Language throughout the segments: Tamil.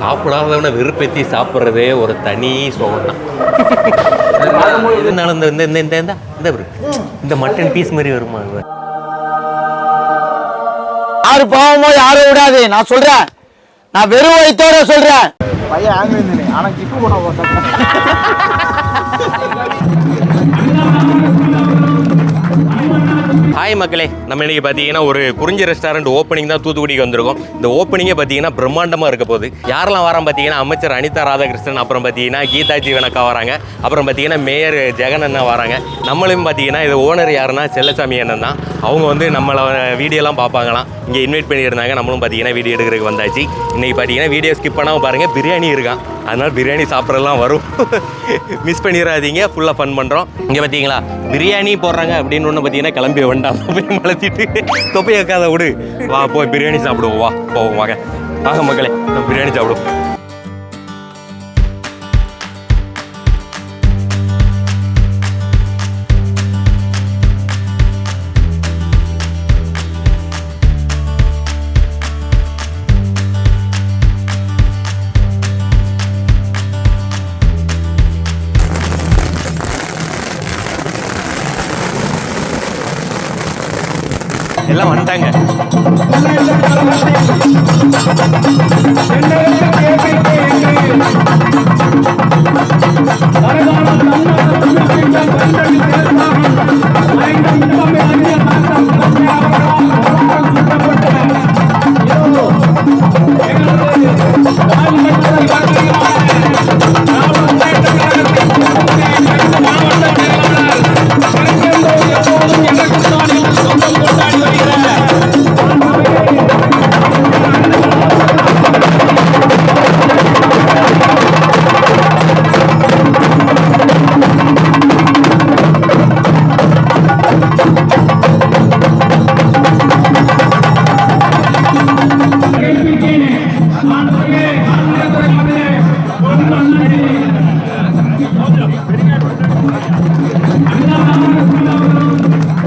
சாப்பிடாதவனை வெறுப்பேத்தி சாப்பிட்றதே ஒரு தனி சுகம் தான் இருந்தாலும் இந்த இந்த இந்த இந்த இந்த இந்த மட்டன் பீஸ் மாதிரி வருமா? யாரு பாவமோ யாரும் விடாது. நான் சொல்றேன். நான் வெறும் வயிற்றோட சொல்றேன். பையன் ஆங்கிலேயே ஆனா கிப்பு போன ஹாய் மக்களே நம்ம இன்னைக்கு பார்த்தீங்கன்னா ஒரு குறிஞ்சி ரெஸ்டாரண்ட் ஓப்பனிங் தான் தூத்துக்குடிக்கு வந்திருக்கோம். இந்த ஓப்பனிங்கே பார்த்தீங்கன்னா பிரம்மாண்டமாக இருக்க போகுது. யாரெல்லாம் வரான் பார்த்தீங்கன்னா அமைச்சர் அனிதா ராதாகிருஷ்ணன் அப்புறம் பார்த்தீங்கன்னா கீதா ஜீவனக்கா வராங்க. அப்புறம் பார்த்தீங்கன்னா மேயர் ஜெகன் அண்ணா வராங்க. நம்மளும் பார்த்தீங்கன்னா இது ஓனர் யாருன்னா செல்லசாமி அண்ணன் தான். அவங்க வந்து நம்மளை வீடியோலாம் பார்ப்பாங்களாம். இங்கே இன்வைட் பண்ணியிருந்தாங்க. நம்மளும் பார்த்தீங்கன்னா வீடியோ எடுக்கிறதுக்கு வந்தாச்சு. இன்றைக்கி பார்த்தீங்கன்னா வீடியோ ஸ்கிப் பண்ணாமல் பாருங்கள் பிரியாணி இருக்கான் அதனால் பிரியாணி சாப்பிட்றதுலாம் வரும். மிஸ் பண்ணிடாதீங்க ஃபுல்லாக ஃபன் பண்ணுறோம் இங்கே பார்த்தீங்களா பிரியாணி போடுறாங்க அப்படின்னு ஒன்று பார்த்தீங்கன்னா கிளம்பி வேண்டாம். தொப்பையை மலத்திட்டு தொப்பையை வைக்காத விடு. வா போய் பிரியாணி சாப்பிடுவோம் வா. போவோம் வாங்க. வாங்க மக்களே நம்ம பிரியாணி சாப்பிடுவோம். எல்லாம் வந்துட்டாங்க.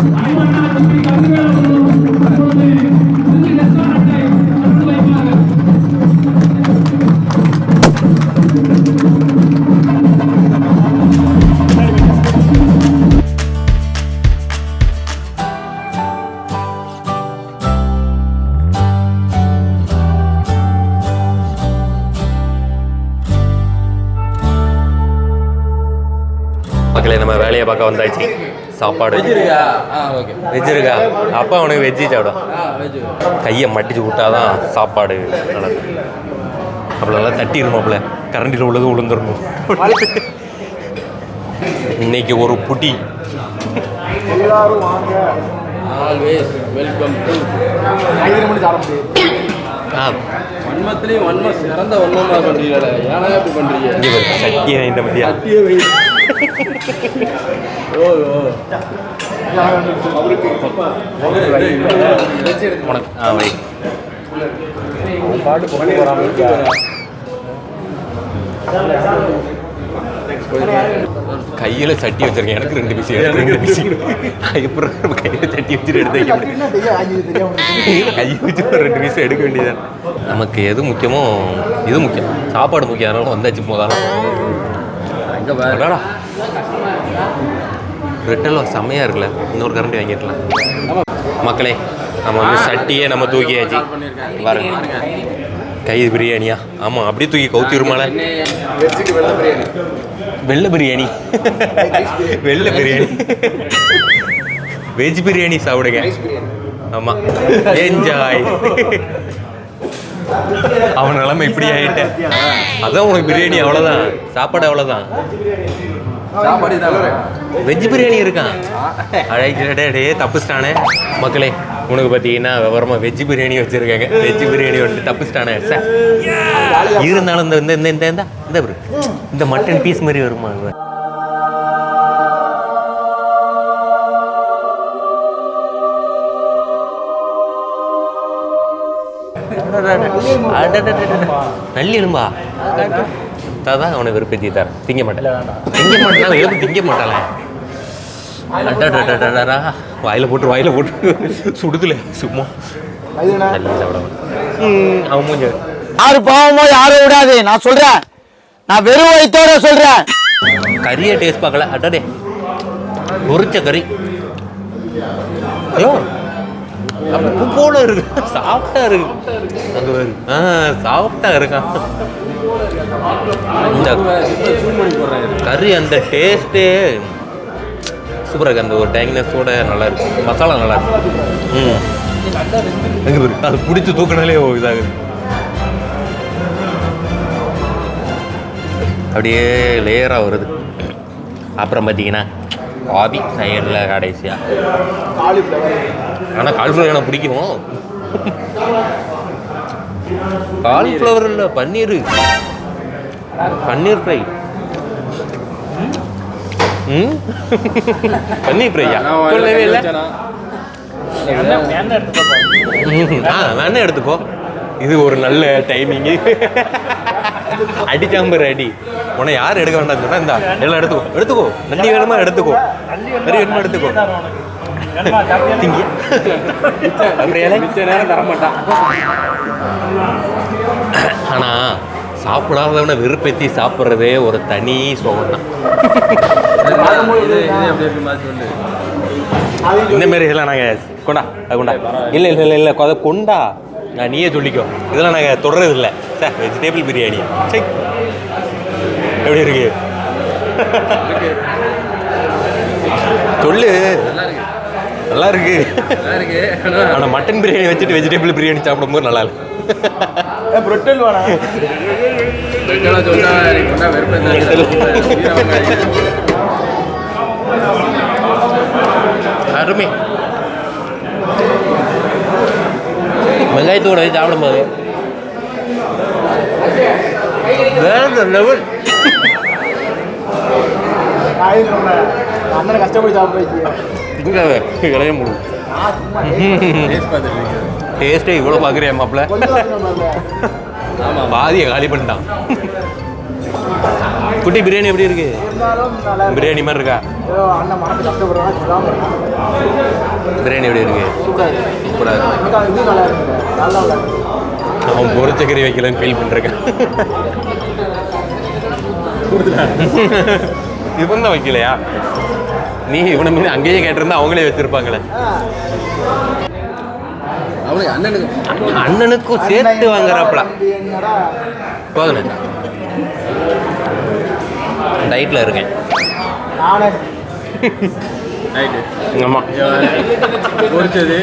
மக்களே சாப்பாடு வெஜ் இருக்கா? அப்பா அவனுக்கு வெஜ்ஜி சாப்பிடும். கையை மட்டிச்சு விட்டாதான் சாப்பாடு நடக்கும். அப்படிலாம் தட்டிடுமாப்ல கரண்டியில் உள்ளது விழுந்துடணும் இன்னைக்கு ஒரு புட்டி வெல்கம் வன்மத்திலையும் வன்மம் சிறந்த வன்மமா பண்றீங்களே ஏன்னா இப்படி பண்றீங்க? சட்டியை இந்த மத்தியா சட்டியே கையில பாட்டு சட்டி வச்சிருக்கேன். எனக்கு ரெண்டு பிசி எனக்கு ரெண்டு பிசி அப்புறம் கையில சட்டி வச்சுட்டு எடுத்து வைக்க முடியும் கை வச்சு ரெண்டு பிசி எடுக்க வேண்டியதான் நமக்கு எது முக்கியமோ இது முக்கியம். சாப்பாடு முக்கியம். அதனால வந்தாச்சு போதாலும் இங்க பாரு செம்மையாக இருக்குல்ல. இன்னொரு கரண்டி வாங்கிடலாம் மக்களே நம்ம வந்து சட்டியே நம்ம தூக்கியாச்சு. பாருங்க. கை பிரியாணியா? ஆமாம் அப்படியே தூக்கி கவுத்திருமால வெஜ்ஜுக்கு வெள்ள பிரியாணி. வெள்ளை பிரியாணி. வெள்ளை பிரியாணி வெஜ் பிரியாணி சாப்பிடுங்க. ஆமாம் என்ஜாய் அவன் நிலைமை இப்படி ஆயிட்டேன் அதான் உனக்கு பிரியாணி அவ்வளோதான் சாப்பாடு அவ்வளோதான் சாப்பாடு வெஜ் பிரியாணி இருக்கான் அழைக்கிறடே தப்புச்சிட்டானே மக்களே உனக்கு பார்த்தீங்கன்னா விவரமா வெஜ் பிரியாணி வச்சிருக்காங்க வெஜ் பிரியாணி வந்து தப்புச்சிட்டானே சார் இருந்தாலும் இந்த இந்த இந்த இந்த இந்த. இந்த மட்டன் பீஸ் மாதிரி வருமா நல்லி எலும்பா தான் அவனை விருப்பத்தி தரேன் திங்க மாட்டேன் திங்க மாட்டேன். எலும்பு திங்க மாட்டாளே வாயில போட்டு வாயில போட்டு சுடுதுல சும்மா அவன் மூஞ்ச யாரு பாவமோ யாரும் விடாது நான் சொல்றேன் நான் வெறும் வயித்தோட சொல்றேன் கறியை டேஸ்ட் பார்க்கல அடடே பொரிச்ச கறி அப்ப பூ போல இருக்கு. சாஃப்டா இருக்கு. அங்க பாரு ஆ சாஃப்டா இருக்கான் இந்த கறி அந்த டேஸ்ட்டே சூப்பராக இருக்கு. அந்த ஒரு டேங்னஸோட நல்லா இருக்கு. மசாலா நல்லா இருக்கு. ம். எங்க பாரு? அது பிடிச்சி தூக்கினாலே இதாகுது. அப்படியே லேயராக வருது. அப்புறம் பார்த்தீங்கன்னா ஆபி சைடில் கடைசியாக ஆனால் காலிஃப்ளவர் எனக்கு பிடிக்கும். காலிஃப்ளவர் இல்லை பன்னீர். பன்னீர் ஃப்ரை ம்? பன்னீர் ஃப்ரையா சொல்லவே இல்லை. வேணா எடுத்துக்கோ. இது ஒரு நல்ல டைமிங்கு அடிச்சாம்பர் அடி. உன்னை யார் எடுக்க வேண்டாம் சொன்னா இந்தா எல்லாம் எடுத்துக்கோ. எடுத்துக்கோ. நல்லி வேணுமா? எடுத்துக்கோ. நிறைய வேணுமா? எடுத்துக்கோ. திங்க. நேரம் தர மாட்டான் ஆனா சாப்பிடாதவனை வெறுப்பேத்தி சாப்பிட்றதே ஒரு தனி சுகம் தான் இந்த மாதிரி இதெல்லாம் நாங்கள் கொண்டா அது கொண்டா. இல்லை இல்லை இல்லை இல்லை அதை கொண்டா. நான் நீயே சொல்லிக்கோ. இதெல்லாம் நாங்கள் தொடர்றது இல்லை சார் வெஜிடேபிள் பிரியாணி. சரி எப்படி இருக்கு? சொல்லு நல்லா இருக்கு. ஆனா ஆனால் மட்டன் பிரியாணி வச்சுட்டு வெஜிடேபிள் பிரியாணி சாப்பிடும்போது நல்லா இருக்கு. புரொட்டல் வெறுப்பேன் அருமை. வெங்காயத்தோட சாப்பிடும்போது. வேற லெவல் அண்ணனை கஷ்டப்பட்டு இளைய முடியும் டேஸ்ட்டே இவ்வளோ பார்க்குறியா மாப்பிள்ள? பாதியை காலி பண்ணிட்டான். குட்டி பிரியாணி எப்படி இருக்கு? பிரியாணி மாதிரி இருக்கா? பிரியாணி எப்படி இருக்கு? சூப்பராக இருக்கு. அவன் பொரிச்ச கறி வைக்கலன்னு ஃபீல் பண்ணிருக்கேன். இவன் தான் வைக்கலையா? நீ இவனை மீது அங்கேயே கேட்டிருந்தா அவங்களே வச்சிருப்பாங்களே. அண்ணனுக்கும் சேர்த்து வாங்குறாப்ல. போதும் டயட்டில் இருக்கேன். நானே. ரைட்டு ஆமாம் பொரிச்சது.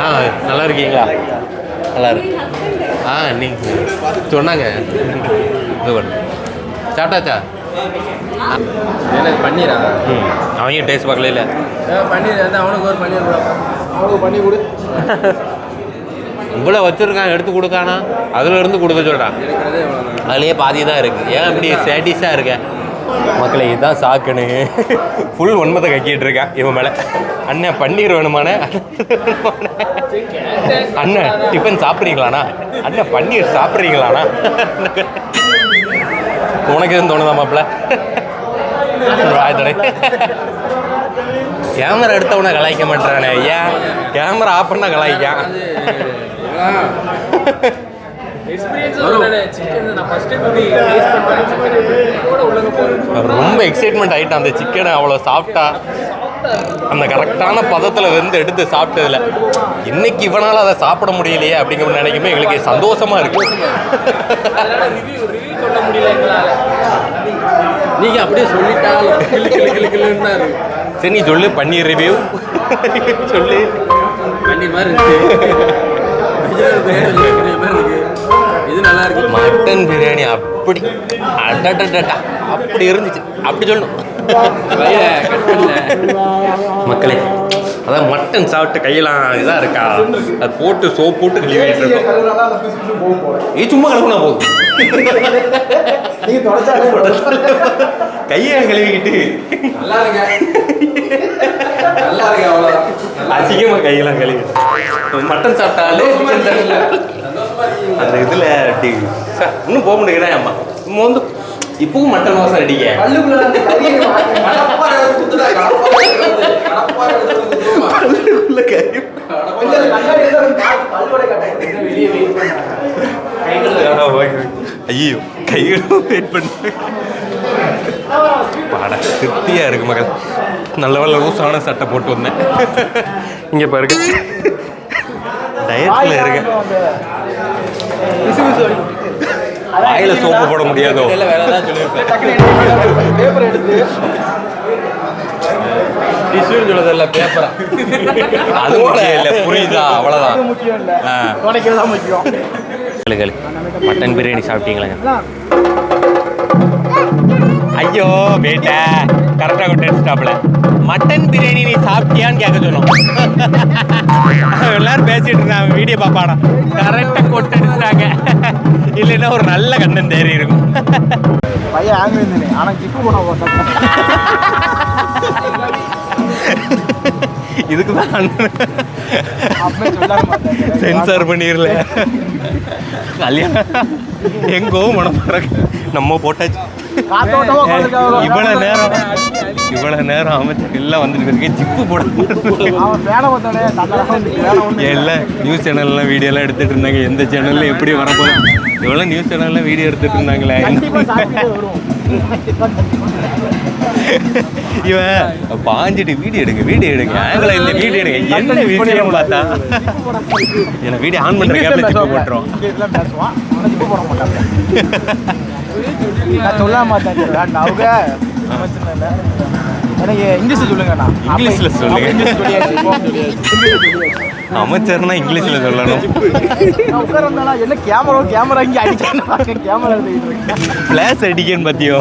ஆ நல்லா இருக்கீங்களா? நல்லா இருக்கு ஆ நீ சொன்னாங்க. இது பண்ணு. சாப்பிட்டாச்சா? எனக்கு பன்னீரா? ம் அவங்க டேஸ்ட் பார்க்கல இல்லை பன்னீர் வந்து அவனுக்கு ஒரு பன்னீர் அவனுக்கு பண்ணி கொடு. இவ்வளோ வச்சுருக்கான் எடுத்து கொடுக்கானா? அதுல இருந்து கொடுக்க சொல்கிறான் அதுலேயே பாதி தான் இருக்குது ஏன் இப்படி சேட்டிஸாக இருக்க? மக்களை இதுதான் சாக்குன்னு ஃபுல் ஒன்பதை கக்கிட்டு இருக்கேன் இவன் மேலே. அண்ணன் பன்னீர் வேணுமாண்ணே? அண்ணன் டிஃபன் சாப்பிட்றீங்களாண்ணா? அண்ணன் பன்னீர் சாப்பிட்றீங்களாண்ணா? உனக்கு எதுவும் தோணுதா மாப்பிள்ள? கேமரா எடுத்தவன கலாய்க்க மாட்டானே ஏன் கேமரா ஆஃப் பண்ணால் கலாய்க்கான். ரொம்ப எக்ஸைட்மெண்ட் ஆகிட்டான் அந்த சிக்கனை அவ்வளோ சாப்பிட்டா அந்த கரெக்டான பதத்தில் வந்து எடுத்து சாப்பிட்டதுல இன்னைக்கு இவனால் அதை சாப்பிட முடியலையே அப்படிங்கிற நினைக்குமே எங்களுக்கு சந்தோஷமா இருக்கு. நீங்க அப்படியே சொல்லிட்டாலும் சரி நீ சொல்லு பன்னீர் ரிவ்யூ சொல்லு. பன்னீர் மாதிரி இருக்கு. இது நல்லா இருக்கு. மட்டன் பிரியாணி. அப்படி. அடடடடா அப்படி இருந்துச்சு. அப்படி சொல்லணும். மக்களே அதான் மட்டன் சாப்பிட்டு கையெல்லாம் இதாக இருக்கா? அது போட்டு சோப் போட்டு கழுவிட்டு இருக்கோம் இது சும்மா கழுவுனா போதும். கையை கழுவிக்கிட்டு. நல்லா இருக்க. கையெல்லாம் கழுவி. மட்டன் சாப்பிட்டாலே அந்த இதில் அப்படி இன்னும் போக முடியுறேன் அம்மா? நம்ம வந்து இப்பவும் மட்டன் வாசம் அடிக்க. பல்லுக்குள்ள பண்ணாங்க ஐயோ கைகளும் வெயிட் பண்ணு. பாட திருப்தியா இருக்கு மகள். நல்ல வேலை லூசான சட்டை போட்டு வந்தேன். இங்க பாருங்க. டயட்ல இருக்க. வாயில சோப்பு போட முடியாதோ? பேப்பர் எடுத்து டிஷ்யூன்னு சொல்லதில்ல பேப்பரா அது முக்கியம் இல்ல புரியுதா? அவ்வளவுதான். அது முக்கியம் இல்ல. ஆ. துடைக்கிறது தான் முக்கியம் கேளு, கேளு. மட்டன் பிரியாணி சாப்பிட்டீங்களாங்க? ஐயோ பேட்டா கரெக்டாக கொண்டு அடிச்சிட்டாப்ல மட்டன் பிரியாணி நீ சாப்பிட்டியான்னு கேட்க சொன்னோம். எல்லாரும் பேசிட்டு இருந்தாங்க வீடியோ பாப்பாடா கரெக்டாக கொண்டு அடிச்சிட்டாங்க இல்லைன்னா ஒரு நல்ல கண்ணன் தேறி இருக்கும். பையன் ஆங்கி இருந்தேன். ஆனா ஜிப்பு போட்டேன் இதுக்கு தான் சென்சார் பண்ணிடல கல்யாணம். எங்கோ மனம் நம்ம போட்டாச்சு. இவ்வளவு நேரம். இவ்வளவு நேரம் அமைச்சர் எல்லாம் வந்துட்டு இருக்கு ஜிப்பு போட எல்லாம் நியூஸ் சேனல்லாம் வீடியோ எல்லாம் எடுத்துட்டு இருந்தாங்க. எந்த சேனல்ல எப்படி வரப்போகுது இவ்வளவு நியூஸ் சேனல்ல வீடியோ எடுத்துட்டு இருந்தாங்களே. இவன் பாஞ்சிட்டு வீடியோ எடுங்க வீடியோ எடுங்க. ஆங்கில இல்ல வீடியோ எடுங்க. என்ன வீடியோ பார்த்தா? என்ன வீடியோ ஆன் பண்ற கேப்ல ஜிப்பு போட்டுரும். நான் சொல்ல மாட்டேன் அவங்க. எனக்கு இங்கிலீஷ்ல சொல்லுங்கண்ணா இங்கிலீஷ்ல சொல்லுங்க. அமைச்சர்னா இங்கிலீஷ்ல சொல்லணும். உட்கார்ந்தேனா, என்ன கேமரா கேமரா இங்கே அடிக்கணும் கேமரா பிளாஸ் அடிக்கன்னு பாத்தியோ?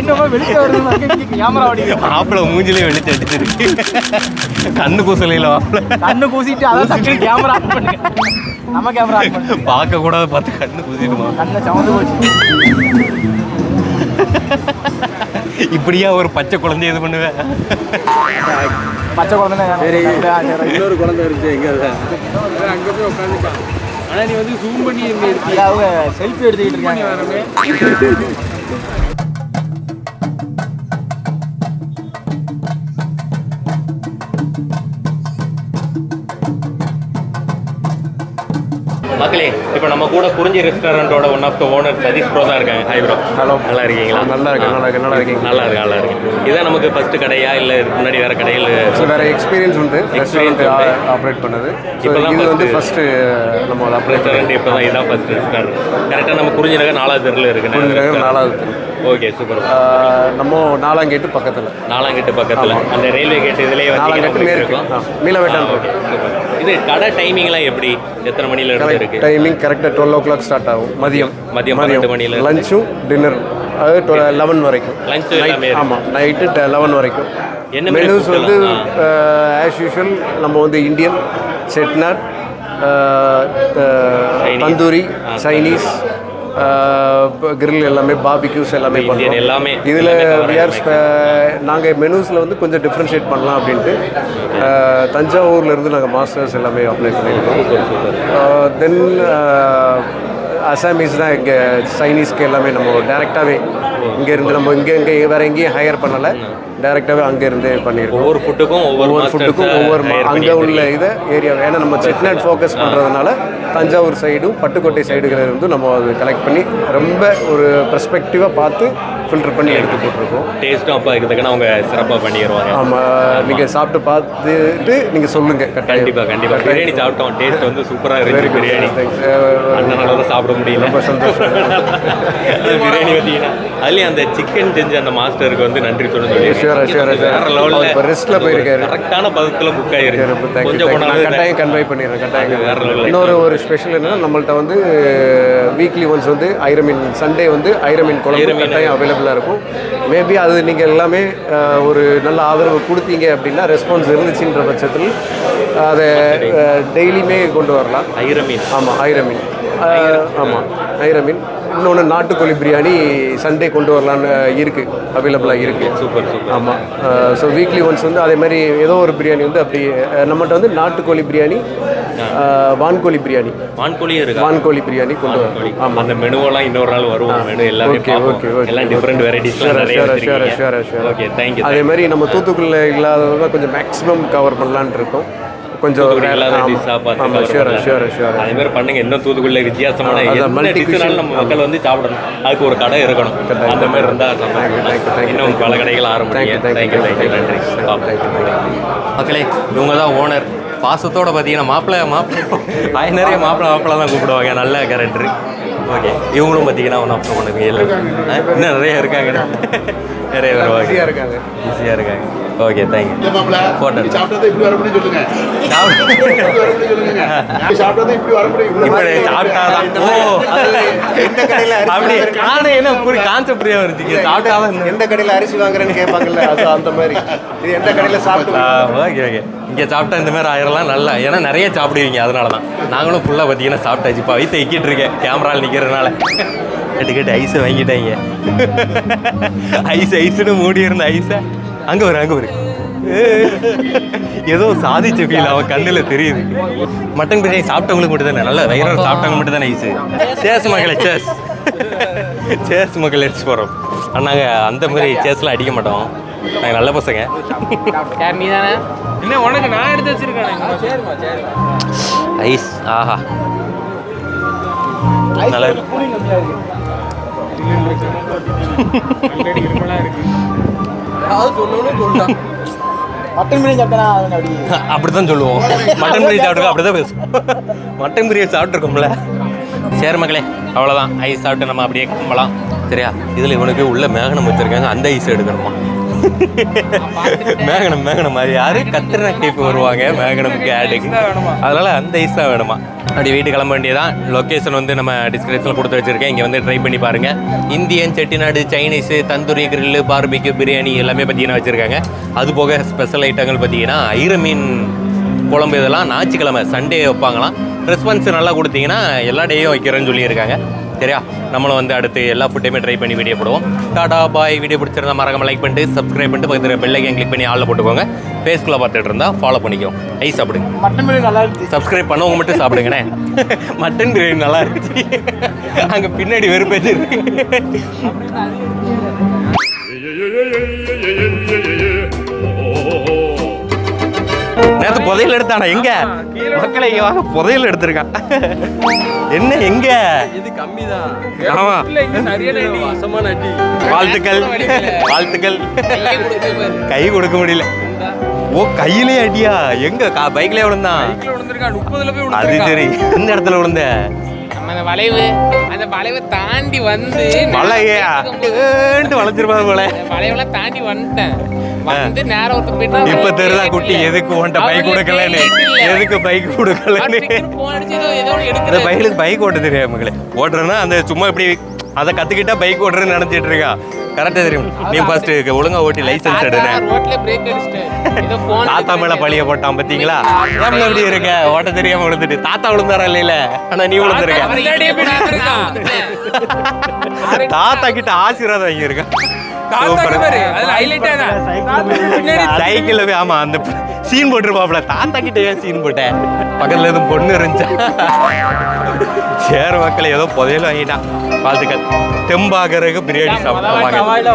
இன்னமும் வெளியே வருது கேமரா அடிக்கிறேன். மாப்பிள மூஞ்சிலே வெளிச்சு அடிச்சிருக்கு. கண்ணு பூசலையில மாப்பிள கண்ணு கூசிட்டு அதான் கேமரா ஆன் பண்ணுங்க. நம்ம கேமரா ஆன் பண்ணுங்க. பார்க்க கூட பார்த்து கண்ணு பூசிடுமா? கண்ணில் சமந்து போச்சு. இப்படியா ஒரு பச்சை குழந்தை இது பண்ணுவேன் பச்சை குழந்தை இன்னொரு குழந்தை இருந்துச்சு எங்க அது? அங்க போய் உட்காந்துட்டான் ஆனா நீ வந்து ஜூம் பண்ணி அவங்க செல்ஃபி எடுத்துக்கிட்டு இருக்காங்க. மக்களே இப்போ நம்ம கூட Kurinji ரெஸ்டாரண்டோட one of the owner Sathish bro தான் இருக்காங்க. Hi bro Hello. நல்லா இருக்கீங்களா? நல்லா இருக்கேன், நல்லா இருக்கேன், நல்லா இருக்கீங்க. நல்லா இருக்கு நல்லா இருக்கு இதான் நமக்கு ஃபர்ஸ்ட் கடையா இல்ல முன்னாடி வேற கடையில்? வேற எக்ஸ்பீரியன்ஸ் ரெஸ்டாரண்ட் உண்டு. ஆப்ரேட் பண்ணது. இது வந்து ஃபர்ஸ்ட் நம்ம ரெஸ்டாரண்ட் இப்போ தான் இதான் ஃபர்ஸ்ட் ரெஸ்டாரண்ட் கரெக்டாக நம்ம குறிஞ்சி நகர் நாலாவது தெருவில் இருக்கு. பண்ணி நாலாவது தெரு. ஓகே சூப்பர் நம்ம நாலாம் கேட்டு பக்கத்தில். நாலாங்கட்டு பக்கத்தில். அந்த ரயில்வே கேட் இதுலேயே நாலாங்கட்டு வந்து ஆ, மீனவெட்டான் ஓகே சூப்பர் இது கடை டைமிங்லாம் எப்படி? எத்தனை மணில இருந்து இருக்கு? டைமிங் கரெக்டாக டுவெல் ஓ கிளாக் ஸ்டார்ட் ஆகும். மதியம். மதியம் பன்னெண்டு இருந்து. லஞ்சும் டின்னர் அது லெவன் வரைக்கும். இருக்கு. ஆமாம் நைட்டு லெவன் வரைக்கும். என்ன மெனூஸ் வந்து? ஆஸ் யூஷுவல் நம்ம வந்து Indian Chettinad Chinese. Tandoori. Chinese grill எல்லாமே பாபிக்யூஸ் எல்லாமே பண்ணுறோம். எல்லாமே, இதில் விஆர் நாங்கள் மெனூஸில் வந்து கொஞ்சம் டிஃப்ரென்ஷியேட் பண்ணலாம் அப்படின்ட்டு அஹ், தஞ்சாவூர்ல இருந்து நாங்கள் மாஸ்டர்ஸ் எல்லாமே அப்ளை பண்ணியிருக்கோம். தென் அசாமீஸ் தான் இங்கே சைனீஸ்க்கு எல்லாமே நம்ம டேரெக்டாகவே இங்கேருந்து நம்ம இங்கே இங்கே வேறு எங்கேயும் ஹையர் பண்ணலை. டேரெக்டாகவே அங்கேருந்தே பண்ணியிருக்கோம். ஒவ்வொரு ஃபுட்டுக்கும் ஒவ்வொரு ஃபுட்டுக்கும் ஒவ்வொரு அங்கே உள்ள இதை ஏரியா ஏன்னா நம்ம செட்நட் ஃபோக்கஸ் பண்ணுறதுனால தஞ்சாவூர் சைடும் பட்டுக்கோட்டை சைடுகளை இருந்து நம்ம அது கலெக்ட் பண்ணி ரொம்ப ஒரு பெர்ஸ்பெக்டிவாக பார்த்து ஃபில்டர் பண்ணி எடுத்து போட்டிருக்கோம். டேஸ்ட்டும் அப்போ அதுக்கு தக்கன அவங்க சிறப்பாக பண்ணிடுவாங்க. ஆமாம் நீங்கள் சாப்பிட்டு பார்த்துட்டு நீங்கள் சொல்லுங்கள் கட்டாயம் கண்டிப்பா கண்டிப்பா. பிரியாணி சாப்பிட்டோம். டேஸ்ட் வந்து சூப்பரா வெரி இருந்துச்சு குட் பிரியாணி. அண்ணனால தான் சாப்பிட முடியல. ரொம்ப சந்தோஷம். பிரியாணி பார்த்தீங்கன்னா அதுலயும் அந்த சிக்கன் செஞ்ச அந்த மாஸ்டருக்கு வந்து நன்றி சொல்ல. சொல்லி. வேற அவர் லெவல்ல இப்ப rest ல போயிருக்காரு. கரெக்டான பதத்துல புக் தேங்க்யூ கொஞ்சம் கட்டாயம் கன்வே பண்ணிடுறேன் கட்டாயம் வேற level. இன்னொரு ஒரு ஸ்பெஷல் என்னன்னா நம்மள்ட்ட வந்து வீக்லி ஒன்ஸ் வந்து ஐரமீன் சண்டே வந்து ஐரமீன் குழம்பு. கட்டாயம் அவைலபிளாக இருக்கும். மேபி அது நீங்கள் எல்லாமே ஒரு நல்ல ஆதரவு கொடுத்தீங்க அப்படின்னா ரெஸ்பான்ஸ் இருந்துச்சுன்ற பட்சத்தில் அதை டெய்லியுமே கொண்டு வரலாம். ஐரமீன் ஆமாம் ஐரமீன் ஆமாம் ஐரமீன் இன்னொன்று நாட்டுக்கோழி பிரியாணி சண்டே கொண்டு வரலான்னு இருக்குது அவைலபிளாக இருக்குது சூப்பர் சூப்பர் ஆமாம் ஸோ வீக்லி ஒன்ஸ் வந்து அதே மாதிரி ஏதோ ஒரு பிரியாணி வந்து அப்படி நம்மகிட்ட வந்து நாட்டுக்கோழி பிரியாணி வான்கோழி பிரியாணி. வான்கோழியும் இருக்கா? வான்கோழி பிரியாணி கொண்டு. வரோம் ஆமாம் அந்த மெனுவெல்லாம் இன்னொரு நாள் வருவோம் மெனு எல்லாமே ஓகே ஓகே ஓகே. எல்லாம் டிஃப்ரெண்ட் வெரைட்டிஸ்லாம் ஷூர் நிறைய sure sure sure okay thank you அதே மாதிரி நம்ம தூத்துக்குடியில் இல்லாதவங்க கொஞ்சம் மேக்ஸிமம் கவர் பண்ணலான்னு இருக்கோம். கொஞ்சம் ஆமாம் பண்ணலாம். ஷூர் ஷூர் அதே மாதிரி பண்ணுங்க. இன்னும் தூத்துக்குடியில வித்தியாசமான எந்த டிஷ்னாலும் நம்ம மக்கள் வந்து சாப்பிடணும். அதுக்கு ஒரு கடை இருக்கணும். அந்த மாதிரி இருந்தா Thank you, thank you, thank you, இன்னும். பல கடைகள் you, தேங்க்யூ தேங்க்யூ you, நன்றி. மக்களே இவங்க தான் ஓனர் பாசத்தோட பார்த்தீங்கன்னா மாப்பிள்ளை மாப்பிள்ளை. நிறைய மாப்பிள்ளை மாப்பிள்ளை தான் கூப்பிடுவாங்க. நல்ல கேரக்டர் ஓகே இவங்களும் பார்த்தீங்கன்னா ஒன் ஆஃப் ஒன்று இன்னும் நிறைய இருக்காங்க. நிறைய வருவாங்க ஈஸியாக இருக்காங்க. ஈஸியாக இருக்காங்க. ஓகே தேங்க்யூ போட்டோ சாப்பிட்டதை இப்படி வர முடியும் சொல்லுங்க. சாப்பிட்டதை இப்படி வர முடியும் இப்படி ஓ. அப்படி என்ன புரி கான்செப்ட் புரிய வருது. சாப்பிட்டாதான் இந்த- எந்த கடையில் அரிசி வாங்குறேன்னு கேட்பாங்கல்ல அந்த மாதிரி. இது எந்த கடையில் சாப்பிட்டு ஓகே ஓகே இங்கே சாப்பிட்டா இந்த மாதிரி ஆயிரலாம் நல்லா. ஏன்னா நிறைய சாப்பிடுவீங்க அதனால தான் நாங்களும் ஃபுல்லாக பார்த்தீங்கன்னா சாப்பிட்டாச்சு இப்போ வயிற்று இக்கிட்டு இருக்கேன். கேமராவில் நிற்கிறதுனால கேட்டு கேட்டு ஐஸை வாங்கிட்டாங்க ஐஸ் ஐஸ்னு மூடி இருந்த ஐஸை அங்கே வரும் அங்கே வரும் ஏதோ சாதிச்ச ஃபீல் அவன் கண்ணில் தெரியுது. மட்டன் பிரியாணி சாப்பிட்டவங்களுக்கு மட்டும் தானே நல்லா வயிறு சாப்பிட்டவங்க மட்டும் தானே ஐஸு சேஸ் மகளே சேஸ் சேஸ் மக்கள் எடுத்து போகிறோம் நாங்கள் அந்த மாதிரி சேஸ்லாம் அடிக்க மாட்டோம். நாங்கள் நல்ல பசங்க. யார் நீ தானே என்ன உனக்கு நான் எடுத்து வச்சிருக்கேன்? ஐஸ் ஆஹா. நல்லா இருக்கு. மட்டன் பிரியாணி சாப்பிட்டா அப்படித்தான் சொல்லுவோம். மட்டன் பிரியாணி சாப்பிட்ருக்கோம் அப்படிதான் பேசுவோம். மட்டன் பிரியாணி சாப்பிட்ருக்கோம்ல சரி மக்களே அவ்வளோதான் ஐஸ் சாப்பிட்டு நம்ம அப்படியே கும்பலாம். சரியா? இதில் இவனுக்கு உள்ள மேகனம் வச்சிருக்காங்க. அந்த ஐஸ் எடுக்கணுமா? மேகனம் மேகனம். அது யாரு? கத்திரனா கேப் வருவாங்க. மேகனமுக்கு ஆடுக்கு அதனால அந்த ஐஸ் தான் வேணுமா? அப்படி வீட்டு கிளம்ப வேண்டியதான் லொக்கேஷன் வந்து நம்ம டிஸ்கிரிப்ஷனில் கொடுத்து வச்சிருக்கேன். இங்கே வந்து ட்ரை பண்ணி பாருங்க. Indian Chettinad Chinese tandoori grill barbecue biryani எல்லாமே பார்த்தீங்கன்னா வச்சுருக்காங்க. அது போக ஸ்பெஷல் ஐட்டங்கள் பார்த்தீங்கன்னா ஐர மீன் குழம்பு இதெல்லாம் ஞாயிற்றுக்கிழமை சண்டே வைப்பாங்களாம். ரெஸ்பான்ஸ் நல்லா கொடுத்தீங்கன்னா எல்லா டேயும் வைக்கிறேன்னு சொல்லியிருக்காங்க. சரியா? நம்மளும் வந்து அடுத்து எல்லா ஃபுட்டையுமே ட்ரை பண்ணி வீடியோ போடுவோம். டாடா பாய். வீடியோ பிடிச்சிருந்தா மறக்காம லைக் பண்ணிட்டு சப்ஸ்கிரைப் பண்ணிட்டு பக்கத்தில் பெல்லைக்கன் கிளிக் பண்ணி ஆளில் போட்டுக்கோங்க. ஃபேஸ்குள்ளே பார்த்துட்டு இருந்தால் ஃபாலோ பண்ணிக்கோங்க. ஐ சாப்பிடுங்க. மட்டன் பிரியாணி நல்லா இருக்கு சப்ஸ்கிரைப் பண்ணவங்க மட்டும் சாப்பிடுங்கண்ணே. மட்டன் பிரியாணி நல்லா இருந்துச்சு. அங்கே பின்னாடி வெறுப்பேச்சு புதையல் எடுத்தானா? எங்க? மக்களை இங்க வாங்க புதையல் எடுத்திருக்கான். என்ன எங்க? இது கம்மி தான் ஆமா வாழ்த்துக்கள். வாழ்த்துக்கள். கை கொடுக்க முடியல. ஓ கையிலே அடியா? எங்க? விழுந்தான் விழுந்திருக்கான் முப்பதுல போய் அது சரி. எந்த இடத்துல விழுந்த? நம்ம அந்த வளைவு அந்த வளைவை தாண்டி வந்து வளையா? வளைஞ்சிருப்பாரு போல? அந்த வளைவெல்லாம் தாண்டி வந்துட்டேன். வந்து நேரம் ஒருத்தர் போயிட்டா இப்ப தெரியுதா குட்டி எதுக்கு உன்ட்ட பைக் கொடுக்கலன்னு? எதுக்கு பைக் கொடுக்கலன்னு? அந்த பைகளுக்கு பைக் ஓட்ட தெரியாது மகளே ஓட்டுறேன்னா அந்த சும்மா இப்படி அதை கத்துக்கிட்டா பைக் ஓட்டுறேன்னு நினைச்சிட்டு இருக்கான் கரெக்டா தெரியும். நீ ஃபர்ஸ்ட் ஒழுங்கா ஓட்டி லைசன்ஸ் போன் தாத்தா மேல பழிய போட்டான் பாத்தீங்களா? ஏன் எப்படி இருக்க? ஓட்ட தெரியாம விழுந்துட்டு. தாத்தா விழுந்தாரா இல்லையில? ஆனா நீ விழுந்திருக்க. தாத்தா கிட்ட ஆசீர்வாதம் வாங்கியிருக்க போய் ஆமா அந்த சீன் போட்டிருப்பாப்ல தாத்தா கிட்ட ஏன் சீன் போட்டேன். பக்கத்துல எதுவும் பொண்ணு இருந்துச்சா? சேர மக்கள் ஏதோ புதையல் வாங்கிட்டான். வாழ்த்துக்கள். தெம்பாகறதுக்கு பிரியாணி சாப்பிடுவாங்க